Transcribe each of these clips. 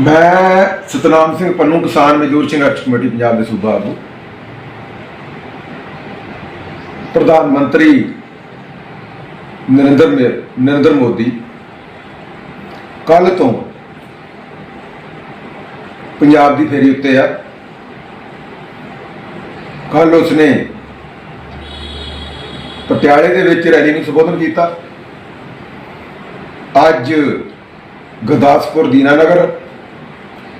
ਮੈਂ ਸਤਨਾਮ ਸਿੰਘ ਪੰਨੂ, ਕਿਸਾਨ ਮਜ਼ਦੂਰ ਸੰਘਰਸ਼ ਕਮੇਟੀ, ਪੰਜਾਬ ਦੇ ਸੂਬਾ ਆਗੂ। ਪ੍ਰਧਾਨ ਮੰਤਰੀ ਨਰਿੰਦਰ ਨਰਿੰਦਰ ਮੋਦੀ ਕੱਲ ਤੋਂ ਪੰਜਾਬ ਦੀ ਫੇਰੀ ਉੱਤੇ ਆ। ਕੱਲ ਉਸਨੇ ਪਟਿਆਲੇ ਦੇ ਵਿੱਚ ਰੈਲੀ ਨੂੰ ਸੰਬੋਧਨ ਕੀਤਾ। ਅੱਜ ਗੁਰਦਾਸਪੁਰ ਦੀਨਾਨਗਰ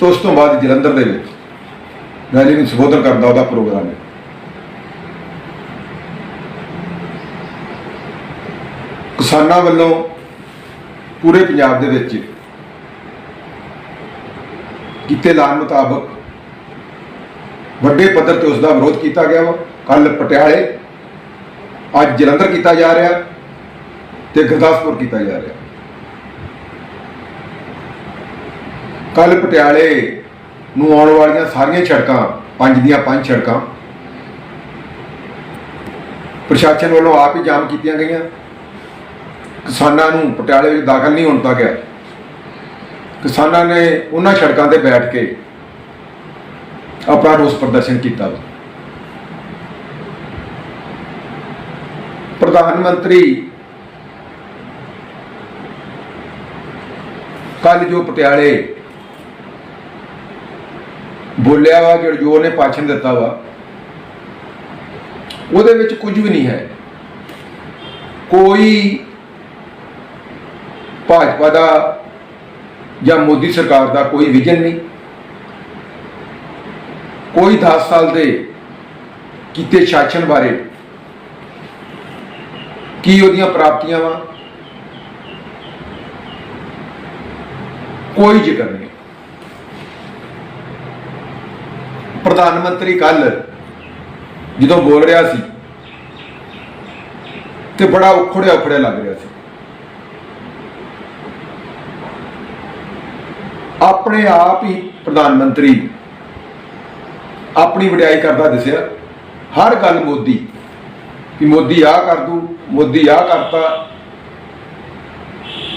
ਤੇ ਉਸ ਤੋਂ ਬਾਅਦ ਜਲੰਧਰ ਦੇ ਵਿੱਚ ਰੈਲੀ ਨੂੰ ਸੰਬੋਧਨ ਕਰਨ ਦਾ ਉਹਦਾ ਪ੍ਰੋਗਰਾਮ ਹੈ। ਕਿਸਾਨਾਂ ਵੱਲੋਂ ਪੂਰੇ ਪੰਜਾਬ ਦੇ ਵਿੱਚ ਕੀਤੇ ਐਲਾਨ ਮੁਤਾਬਕ ਵੱਡੇ ਪੱਧਰ ਤੇ ਉਸ ਦਾ ਵਿਰੋਧ ਕੀਤਾ ਗਿਆ ਵਾ। ਕੱਲ ਪਟਿਆਲੇ ਅੱਜ ਜਲੰਧਰ ਕੀਤਾ ਜਾ ਰਿਹਾ ਤੇ ਗੁਰਦਾਸਪੁਰ ਕੀਤਾ ਜਾ ਰਿਹਾ। ਕੱਲ ਪਟਿਆਲੇ ਨੂੰ ਆਉਣ ਵਾਲੀਆਂ ਸਾਰੀਆਂ ਸੜਕਾਂ, ਪੰਜ ਦੀਆਂ ਪੰਜ ਸੜਕਾਂ, ਪ੍ਰਸ਼ਾਸਨ ਵੱਲੋਂ ਆਪ ਹੀ ਜਾਮ ਕੀਤੀਆਂ ਗਈਆਂ। ਕਿਸਾਨਾਂ ਨੂੰ ਪਟਿਆਲੇ ਵਿੱਚ ਦਾਖਲ ਨਹੀਂ ਹੋਣ ਦਿੱਤਾ ਗਿਆ। ਕਿਸਾਨਾਂ ਨੇ ਉਹਨਾਂ ਸੜਕਾਂ ਤੇ ਬੈਠ ਕੇ ਆਪਣਾ ਰੋਸ ਪ੍ਰਦਰਸ਼ਨ ਕੀਤਾ। ਪ੍ਰਧਾਨ ਮੰਤਰੀ ਕੱਲ ਜੋ ਪਟਿਆਲੇ ਬੋਲਿਆ ਵਾ ਜਿਹੜਾ ਜੋ ਉਹਨੇ ਭਾਸ਼ਣ ਦਿੱਤਾ ਵਾ, ਉਹਦੇ ਵਿੱਚ ਕੁਝ ਵੀ ਨਹੀਂ ਹੈ। ਕੋਈ ਭਾਜਪਾ ਦਾ ਜਾਂ ਮੋਦੀ ਸਰਕਾਰ ਦਾ ਕੋਈ ਵਿਜ਼ਨ ਨਹੀਂ। ਕੋਈ 10 ਸਾਲ ਦੇ ਕੀਤੇ ਸ਼ਾਸਨ ਬਾਰੇ ਕੀ ਉਹਦੀਆਂ ਪ੍ਰਾਪਤੀਆਂ ਵਾ, ਕੋਈ ਜ਼ਿਕਰ ਨਹੀਂ। ਪ੍ਰਧਾਨ ਮੰਤਰੀ ਕੱਲ ਜਦੋਂ ਬੋਲ ਰਿਹਾ ਸੀ ਤੇ ਬੜਾ ਉਖੜਿਆ ਉਖੜਿਆ ਲੱਗ ਰਿਹਾ ਸੀ। ਆਪਣੇ ਆਪ ਹੀ ਪ੍ਰਧਾਨ ਮੰਤਰੀ ਆਪਣੀ ਵਡਿਆਈ ਕਰਦਾ ਦਿਸਿਆ। ਹਰ ਗੱਲ ਮੋਦੀ ਕਿ ਮੋਦੀ ਆ ਕਰ ਦੂ, ਮੋਦੀ ਆ ਕਰਤਾ।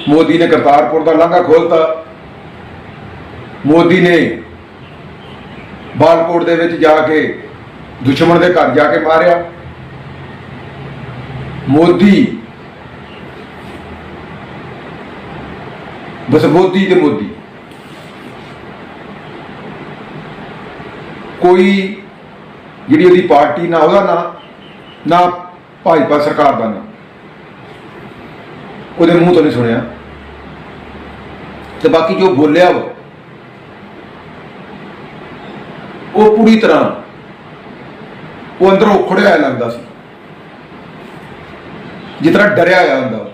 ਮੋਦੀ ਨੇ ਕਰਤਾਰਪੁਰ ਦਾ ਲਾਂਘਾ ਖੋਲਤਾ ਮੋਦੀ ਨੇ ਬਾਲਕੋਟ ਦੇ ਵਿੱਚ ਜਾ ਕੇ ਦੁਸ਼ਮਣ ਦੇ ਘਰ ਜਾ ਕੇ ਮਾਰਿਆ। ਮੋਦੀ ਬਸ ਮੋਦੀ ਤੇ ਮੋਦੀ। ਕੋਈ ਜਿਹੜੀ ਉਹਦੀ ਪਾਰਟੀ ਨਾ ਉਹਦਾ ਨਾਂ, ਨਾ ਭਾਜਪਾ ਸਰਕਾਰ ਦਾ ਨਾਂ। ਉਹਦੇ ਮੂੰਹ ਤੋਂ ਨਹੀਂ ਸੁਣਿਆ। ਤੇ ਬਾਕੀ ਜੋ ਬੋਲਿਆ ਵਾ ਉਹ ਪੂਰੀ ਤਰ੍ਹਾਂ ਉਹ ਅੰਦਰੋਂ ਉਖੜਿਆ ਹੋਇਆ ਲੱਗਦਾ ਸੀ ਜਿਸ ਤਰ੍ਹਾਂ ਡਰਿਆ ਹੋਇਆ ਹੁੰਦਾ ਉਹ।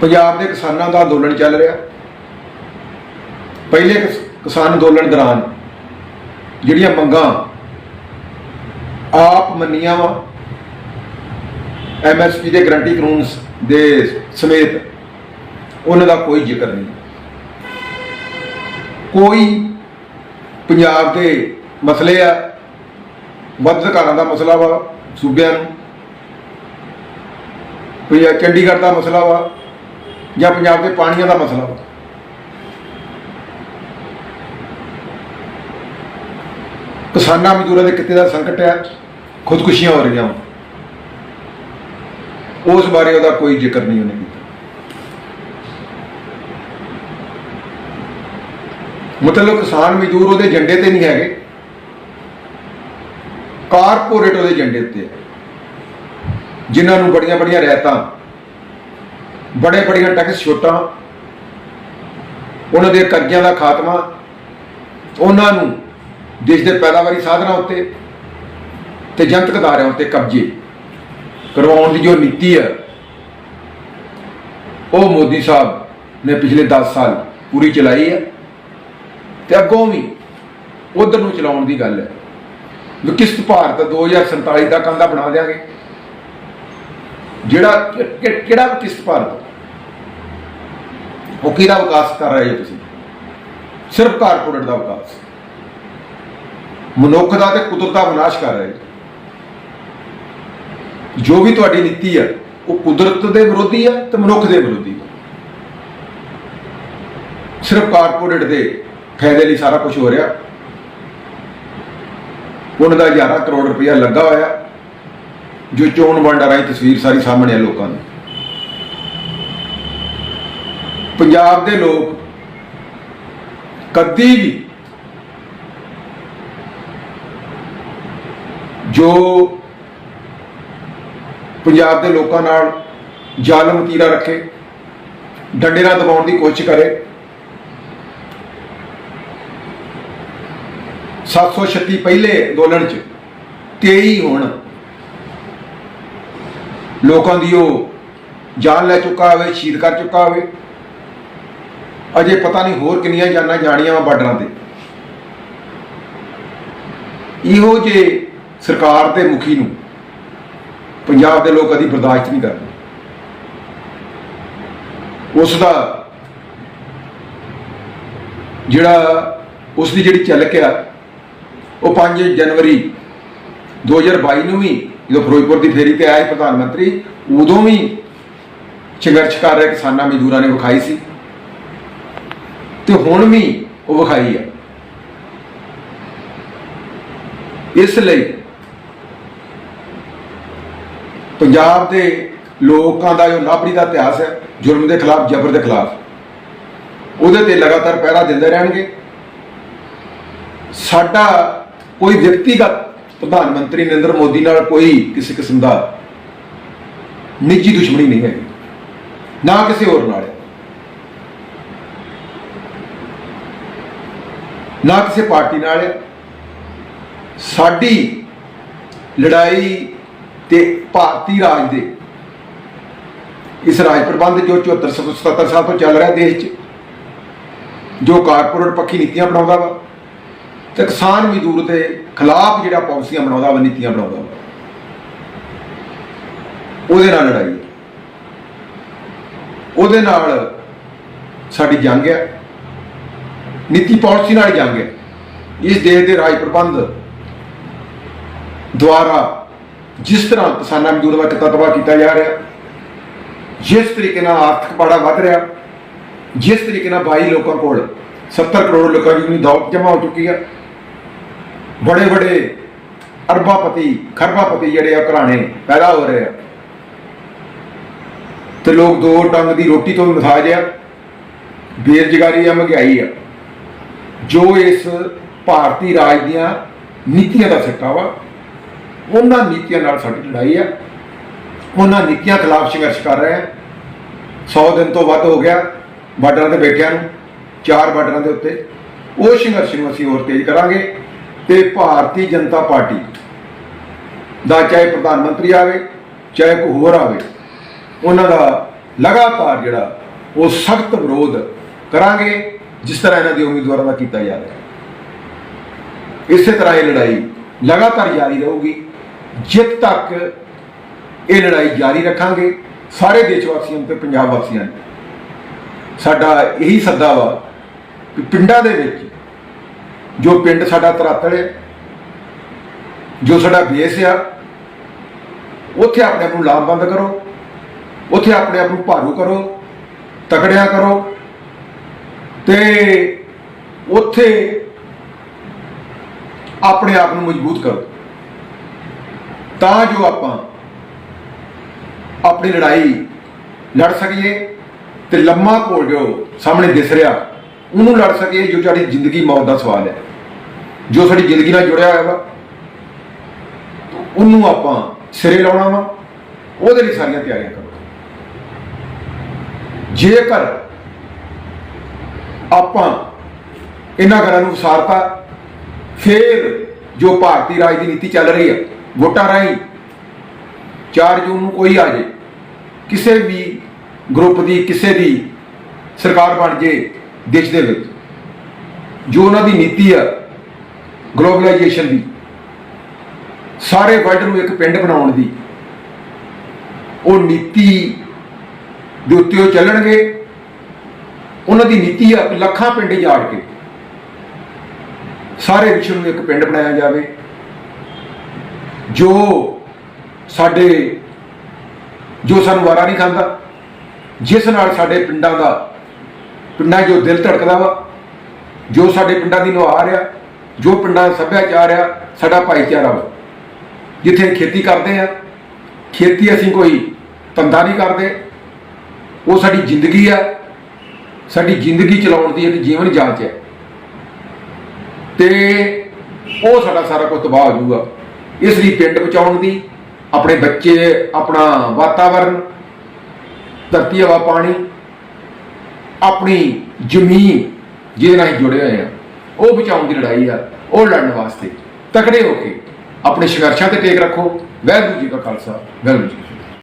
ਪੰਜਾਬ ਦੇ ਕਿਸਾਨਾਂ ਦਾ ਅੰਦੋਲਨ ਚੱਲ ਰਿਹਾ ਪਹਿਲੇ ਕਿਸਾਨ ਅੰਦੋਲਨ ਦੌਰਾਨ ਜਿਹੜੀਆਂ ਮੰਗਾਂ ਆਪ ਮੰਨੀਆਂ ਵਾ ਐਮਐਸਪੀ ਦੇ ਗਰੰਟੀ ਕਾਨੂੰਨ ਦੇ ਸਮੇਤ ਉਹਨਾਂ ਦਾ ਕੋਈ ਜ਼ਿਕਰ ਨਹੀਂ। ਕੋਈ ਪੰਜਾਬ ਦੇ ਮਸਲੇ ਆ, ਵੱਧ ਅਧਿਕਾਰਾਂ ਦਾ ਮਸਲਾ ਵਾ ਸੂਬਿਆਂ ਨੂੰ ਪੰਜਾਬ ਚੰਡੀਗੜ੍ਹ ਦਾ ਮਸਲਾ ਵਾ ਜਾਂ ਪੰਜਾਬ ਦੇ ਪਾਣੀਆਂ ਦਾ ਮਸਲਾ ਵਾ। ਕਿਸਾਨਾਂ ਮਜ਼ਦੂਰਾਂ ਦੇ ਕਿੱਤੇ ਦਾ ਸੰਕਟ ਹੈ ਖੁਦਕੁਸ਼ੀਆਂ ਹੋ ਰਹੀਆਂ ਵਾ। ਉਸ ਬਾਰੇ ਉਹਦਾ ਕੋਈ ਜ਼ਿਕਰ ਨਹੀਂ ਉਹਨੇ ਕੀਤਾ। ਮਤਲਬ ਕਿਸਾਨ ਮਜ਼ਦੂਰ ਉਹਦੇ ਏਜੰਡੇ ਤੇ ਨਹੀਂ ਹੈਗੇ। ਕਾਰਪੋਰੇਟ ਉਹਦੇ ਏਜੰਡੇ ਉੱਤੇ ਜਿਨ੍ਹਾਂ ਨੂੰ ਬੜੀਆਂ ਬੜੀਆਂ ਰਿਆਇਤਾਂ, ਬੜੇ ਬੜੀਆਂ ਟੈਕਸ ਛੋਟਾਂ, ਉਹਨਾਂ ਦੇ ਕਰਜ਼ਿਆਂ ਦਾ ਖਾਤਮਾ, ਉਹਨਾਂ ਨੂੰ ਦੇਸ਼ ਦੇ ਪੈਦਾਵਾਰੀ ਸਾਧਨਾਂ ਉੱਤੇ ਤੇ ਜਨਤਕ ਅਦਾਰਿਆਂ ਉੱਤੇ ਕਬਜ਼ੇ ਕਰਵਾਉਣ ਦੀ ਜੋ ਨੀਤੀ ਹੈ, ਉਹ ਮੋਦੀ ਸਾਹਿਬ ਨੇ ਪਿਛਲੇ 10 ਸਾਲ ਪੂਰੀ ਚਲਾਈ ਹੈ। ਤੇ ਅੱਗੋਂ ਵੀ ਉਧਰ ਨੂੰ ਚਲਾਉਣ ਦੀ ਗੱਲ ਹੈ। ਵਿਕਸਿਤ ਭਾਰਤ 2047 ਦਾ ਕੰਦਾ ਬਣਾ ਦੇਾਂਗੇ ਜਿਹੜਾ ਕਿ- ਕਿ- ਕਿਹੜਾ ਵਿਕਸਿਤ ਭਾਰਤ ਉਹ ਕਿਹਦਾ ਵਿਕਾਸ ਕਰ ਰਹੇ ਹੋ ਤੁਸੀਂ? ਸਿਰਫ ਕਾਰਪੋਰੇਟ ਦਾ ਵਿਕਾਸ। ਮਨੁੱਖ ਦਾ ਤੇ ਕੁਦਰਤ ਦਾ ਵਿਨਾਸ਼ ਕਰ ਰਹੇ ਜੋ ਵੀ ਤੁਹਾਡੀ ਨੀਤੀ ਹੈ, ਉਹ ਕੁਦਰਤ ਦੇ ਵਿਰੋਧੀ ਹੈ ਤੇ ਮਨੁੱਖ ਦੇ ਵਿਰੋਧੀ ਹੈ। ਸਿਰਫ ਕਾਰਪੋਰੇਟ ਦੇ ਫਾਇਦੇ ਲਈ ਸਾਰਾ ਕੁਝ ਹੋ ਰਿਹਾ। ਉਹਨਾਂ ਦਾ 11 ਕਰੋੜ ਰੁਪਇਆ ਲੱਗਾ ਹੋਇਆ। ਜੋ ਚੋਣ ਵੰਡ ਰਾਹੀਂ ਤਸਵੀਰ ਸਾਰੀ ਸਾਹਮਣੇ ਆ ਲੋਕਾਂ ਦੀ। ਪੰਜਾਬ ਦੇ ਲੋਕ ਕਦੀ ਵੀ ਜੋ ਪੰਜਾਬ ਦੇ ਲੋਕਾਂ ਨਾਲ ਜ਼ਾਲਮ ਤੀਰਾ ਰੱਖੇ, ਡੰਡੇ ਨਾਲ ਦਬਾਉਣ ਦੀ ਕੋਸ਼ਿਸ਼ ਕਰੇ 736 ਪਹਿਲੇ ਅੰਦੋਲਨ ਚ 23 ਹੁਣ। ਲੋਕਾਂ ਦੀ ਉਹ ਜਾਨ ਲੈ ਚੁੱਕਾ ਹੋਵੇ, ਸ਼ਹੀਦ ਕਰ ਚੁੱਕਾ ਹੋਵੇ। ਅਜੇ ਪਤਾ ਨਹੀਂ ਹੋਰ ਕਿੰਨੀਆਂ ਜਾਨਾਂ ਜਾਣੀਆਂ ਵਾ ਬਾਰਡਰਾਂ ਤੇ। ਇਹੋ ਜੇ ਸਰਕਾਰ ਤੇ ਮੁਖੀ ਨੂੰ ਪੰਜਾਬ ਦੇ ਲੋਕ ਕਦੀ ਬਰਦਾਸ਼ਤ ਨਹੀਂ ਕਰਦੇ। ਉਸ ਦਾ ਜਿਹੜਾ ਉਸ ਦੀ ਜਿਹੜੀ ਝਲਕ ਆ ਉਹ 5 ਜਨਵਰੀ 2022 ਨੂੰ ਵੀ ਜਦੋਂ ਫਿਰੋਜ਼ਪੁਰ ਦੀ ਫੇਰੀ ਤੇ ਆਏ ਪ੍ਰਧਾਨ ਮੰਤਰੀ, ਉਦੋਂ ਵੀ ਸੰਘਰਸ਼ ਕਰ ਰਹੇ ਕਿਸਾਨਾਂ ਮਜ਼ਦੂਰਾਂ ਨੇ ਵਿਖਾਈ ਸੀ। ਤੇ ਹੁਣ ਵੀ ਉਹ ਵਿਖਾਈ ਆ। ਇਸ ਲਈ ਪੰਜਾਬ ਦੇ ਲੋਕਾਂ ਦਾ ਜੋ ਨਾਭਰੀ ਦਾ ਇਤਿਹਾਸ ਹੈ ਜ਼ੁਲਮ ਦੇ ਖਿਲਾਫ, ਜ਼ਬਰ ਦੇ ਖਿਲਾਫ, ਉਹਦੇ ਤੇ ਲਗਾਤਾਰ ਪਹਿਰਾ ਦਿੰਦੇ ਰਹਿਣਗੇ। ਸਾਡਾ ਕੋਈ ਵਿਅਕਤੀਗਤ ਪ੍ਰਧਾਨ ਮੰਤਰੀ ਨਰਿੰਦਰ ਮੋਦੀ ਨਾਲ ਕੋਈ ਕਿਸੇ ਕਿਸਮ ਦਾ ਨਿੱਜੀ ਦੁਸ਼ਮਣੀ ਨਹੀਂ ਹੈ ਨਾ ਕਿਸੇ ਹੋਰ ਨਾਲ ਨਾ ਕਿਸੇ ਪਾਰਟੀ ਨਾਲ ਹੈ। ਸਾਡੀ ਲੜਾਈ ਤੇ ਭਾਰਤੀ ਰਾਜ ਦੇ ਇਸ ਰਾਜ ਪ੍ਰਬੰਧ ਜੋ 74 77 ਸਾਲ ਤੋਂ ਚੱਲ ਰਿਹਾ ਦੇਸ਼ 'ਚ, ਜੋ ਕਾਰਪੋਰੇਟ ਪੱਖੀ ਨੀਤੀਆਂ ਬਣਾਉਂਦਾ ਵਾ ਤੇ ਕਿਸਾਨ ਮਜ਼ਦੂਰ ਦੇ ਖਿਲਾਫ ਜਿਹੜਾ ਪਾਲਿਸੀਆਂ ਬਣਾਉਂਦਾ ਵਾ ਨੀਤੀਆਂ ਬਣਾਉਂਦਾ। ਉਹਦੇ ਨਾਲ ਲੜਾਈ। ਉਹਦੇ ਨਾਲ ਸਾਡੀ ਜੰਗ ਹੈ। ਨੀਤੀ ਪਾਲਿਸੀ ਨਾਲ ਜੰਗ ਹੈ। ਇਸ ਦੇਸ਼ ਦੇ ਰਾਜ ਪ੍ਰਬੰਧ ਦੁਆਰਾ ਜਿਸ ਤਰ੍ਹਾਂ ਕਿਸਾਨਾਂ ਮਜ਼ਦੂਰ ਦਾ ਕਿੱਤਾ ਤਬਾਹ ਕੀਤਾ ਜਾ ਰਿਹਾ, ਜਿਸ ਤਰੀਕੇ ਨਾਲ ਆਰਥਿਕ ਪਾੜਾ ਵੱਧ ਰਿਹਾ, ਜਿਸ ਤਰੀਕੇ ਨਾਲ 22 ਲੋਕਾਂ ਕੋਲ 70 ਕਰੋੜ ਲੋਕਾਂ ਦੀ ਦੌਲਤ ਜਮ੍ਹਾਂ ਹੋ ਚੁੱਕੀ ਹੈ ਬੜੇ ਬੜੇ ਅਰਬਾਪਤੀ, ਖਰਬਾਪਤੀ ਜਿਹੜੇ ਆ ਘਰਾਣੇ ਪੈਦਾ ਹੋ ਰਹੇ ਆ। ਤੇ ਲੋਕ ਦੋ ਟੰਗ ਦੀ ਰੋਟੀ ਤੋਂ ਵੀ ਮਸਾਜ ਆ, ਬੇਰੁਜ਼ਗਾਰੀ ਆ, ਮਹਿੰਗਾਈ ਆ। ਜੋ ਇਸ ਭਾਰਤੀ ਰਾਜ ਦੀਆਂ ਨੀਤੀਆਂ ਦਾ ਸਿੱਟਾ ਵਾ, ਉਹਨਾਂ ਨੀਤੀਆਂ ਨਾਲ ਸਾਡੀ ਲੜਾਈ ਆ। ਉਹਨਾਂ ਨੀਤੀਆਂ ਖਿਲਾਫ ਸੰਘਰਸ਼ ਕਰ ਰਹੇ ਆ। 100 ਦਿਨ ਤੋਂ ਵੱਧ ਹੋ ਗਿਆ ਬਾਰਡਰਾਂ ਤੇ ਬੈਠਿਆਂ ਨੂੰ, ਚਾਰ ਬਾਰਡਰਾਂ ਦੇ ਉੱਤੇ। ਉਹ ਸੰਘਰਸ਼ ਨੂੰ ਅਸੀਂ ਹੋਰ ਤੇਜ਼ ਕਰਾਂਗੇ। ਤੇ ਭਾਰਤੀ ਜਨਤਾ ਪਾਰਟੀ ਦਾ ਚਾਹੇ ਪ੍ਰਧਾਨ ਮੰਤਰੀ ਆਵੇ, ਚਾਹੇ ਕੋਈ ਹੋਰ ਆਵੇ, ਉਹਨਾਂ ਦਾ ਲਗਾਤਾਰ ਜਿਹੜਾ ਉਹ ਸਖਤ ਵਿਰੋਧ ਕਰਾਂਗੇ, ਜਿਸ ਤਰ੍ਹਾਂ ਇਹਨਾਂ ਦੇ ਉਮੀਦਵਾਰਾਂ ਦਾ ਕੀਤਾ ਜਾ ਰਿਹਾ। ਇਸੇ ਤਰ੍ਹਾਂ ਇਹ ਲੜਾਈ ਲਗਾਤਾਰ ਜਾਰੀ ਰਹੂਗੀ। ਜਿੱਤ ਤੱਕ ਇਹ ਲੜਾਈ ਜਾਰੀ ਰੱਖਾਂਗੇ। ਸਾਰੇ ਦੇਸ਼ ਵਾਸੀਆਂ ਨੂੰ ਤੇ ਪੰਜਾਬ ਵਾਸੀਆਂ ਨੂੰ। ਸਾਡਾ ਇਹੀ ਸੱਦਾ ਵਾ ਕਿ ਪਿੰਡਾਂ ਦੇ ਵਿੱਚ ਜੋ ਪਿੰਡ ਸਾਡਾ ਧਰਾਤਲ ਹੈ, ਜੋ ਸਾਡਾ ਬੇਸ ਆ, ਉੱਥੇ ਆਪਣੇ ਆਪ ਨੂੰ ਲਾਮਬੰਦ ਕਰੋ, ਉੱਥੇ ਆਪਣੇ ਆਪ ਨੂੰ ਭਾਰੂ ਕਰੋ, ਤਕੜਿਆ ਕਰੋ ਤੇ ਉੱਥੇ ਆਪਣੇ ਆਪ ਨੂੰ ਮਜ਼ਬੂਤ ਕਰੋ। ਤਾਂ ਜੋ ਆਪਾਂ ਆਪਣੀ ਲੜਾਈ ਲੜ ਸਕੀਏ ਤੇ ਲੰਮਾ ਘੋਲ ਜੋ ਸਾਹਮਣੇ ਦਿਸ ਰਿਹਾ। ਉਹਨੂੰ ਲੜ ਸਕੀਏ ਜੋ ਸਾਡੀ ਜ਼ਿੰਦਗੀ ਮੌਤ ਦਾ ਸਵਾਲ ਹੈ। ਜੋ ਸਾਡੀ ਜ਼ਿੰਦਗੀ ਨਾਲ ਜੁੜਿਆ ਹੋਇਆ ਵਾ ਉਹਨੂੰ ਆਪਾਂ ਸਿਰੇ ਲਾਉਣਾ ਵਾ, ਉਹਦੇ ਲਈ ਸਾਰੀਆਂ ਤਿਆਰੀਆਂ ਕਰੋ। ਜੇਕਰ ਆਪਾਂ ਇਹਨਾਂ ਗੱਲਾਂ ਨੂੰ ਵਿਸਾਰਤਾ, ਫਿਰ ਜੋ ਭਾਰਤੀ ਰਾਜ ਦੀ ਨੀਤੀ ਚੱਲ ਰਹੀ ਹੈ ਵੋਟਾਂ ਰਾਹੀਂ 4 ਜੂਨ ਨੂੰ ਕੋਈ ਆ ਜੇ, ਕਿਸੇ ਵੀ ਗਰੁੱਪ ਦੀ, ਕਿਸੇ ਦੀ ਸਰਕਾਰ ਬਣ ਜੇ ਦੇਸ਼ ਦੇ ਵਿੱਚ, ਜੋ ਉਹਨਾਂ ਦੀ ਨੀਤੀ ਆ, ਗਲੋਬਲਾਈਜੇਸ਼ਨ ਦੀ, ਸਾਰੇ ਵਰਲਡ ਨੂੰ ਇੱਕ ਪਿੰਡ ਬਣਾਉਣ ਦੀ, ਉਹ ਨੀਤੀ ਦੇ ਉੱਤੇ ਉਹ ਚੱਲਣਗੇ, ਉਹਨਾਂ ਦੀ ਨੀਤੀ ਆ ਲੱਖਾਂ ਪਿੰਡ ਜਾੜ ਕੇ, ਸਾਰੇ ਵਿਸ਼ਵ ਨੂੰ ਇੱਕ ਪਿੰਡ ਬਣਾਇਆ ਜਾਵੇ, ਜੋ ਸਾਡੇ, ਜੋ ਸਾਨੂੰ ਵਾਰਾ ਨਹੀਂ ਖਾਂਦਾ, ਜਿਸ ਨਾਲ ਸਾਡੇ ਪਿੰਡਾਂ ਦਾ ਪਿੰਡਾਂ 'ਚ ਜੋ ਦਿਲ ਧੜਕਦਾ ਵਾ, ਜੋ ਸਾਡੇ ਪਿੰਡਾਂ ਦੀ ਨੁਹਾਰ ਆ, ਜੋ ਪਿੰਡਾਂ ਦਾ ਸੱਭਿਆਚਾਰ ਆ, ਸਾਡਾ ਭਾਈਚਾਰਾ ਵਾ। ਜਿੱਥੇ ਖੇਤੀ ਕਰਦੇ ਆ, ਖੇਤੀ ਅਸੀਂ ਕੋਈ ਧੰਦਾ ਨਹੀਂ ਕਰਦੇ। ਉਹ ਸਾਡੀ ਜ਼ਿੰਦਗੀ ਆ, ਸਾਡੀ ਜ਼ਿੰਦਗੀ ਚਲਾਉਣ ਦੀ ਇੱਕ ਜੀਵਨ ਜਾਂਚ ਹੈ ਤੇ ਉਹ ਸਾਡਾ ਸਾਰਾ ਕੁਝ ਤਬਾਹ ਹੋ ਜਾਊਗਾ। ਇਸ ਲਈ ਪਿੰਡ ਬਚਾਉਣ ਦੀ, ਆਪਣੇ ਬੱਚੇ, ਆਪਣਾ ਵਾਤਾਵਰਨ, ਧਰਤੀ, ਹਵਾ, ਪਾਣੀ ਆਪਣੀ ਜ਼ਮੀਨ ਜਿਹਦੇ ਨਾਲ ਜੁੜੇ ਹੋਏ ਆ ਉਹ ਬਚਾਉਣ ਦੀ ਲੜਾਈ ਆ, ਉਹ ਲੜਨ ਵਾਸਤੇ ਤਕੜੇ ਹੋ ਕੇ ਆਪਣੇ ਸੰਘਰਸ਼ਾਂ ਤੇ ਟੇਕ ਰੱਖੋ। ਵਾਹਿਗੁਰੂ ਜੀ ਕਾ ਖਾਲਸਾ, ਵਾਹਿਗੁਰੂ ਜੀ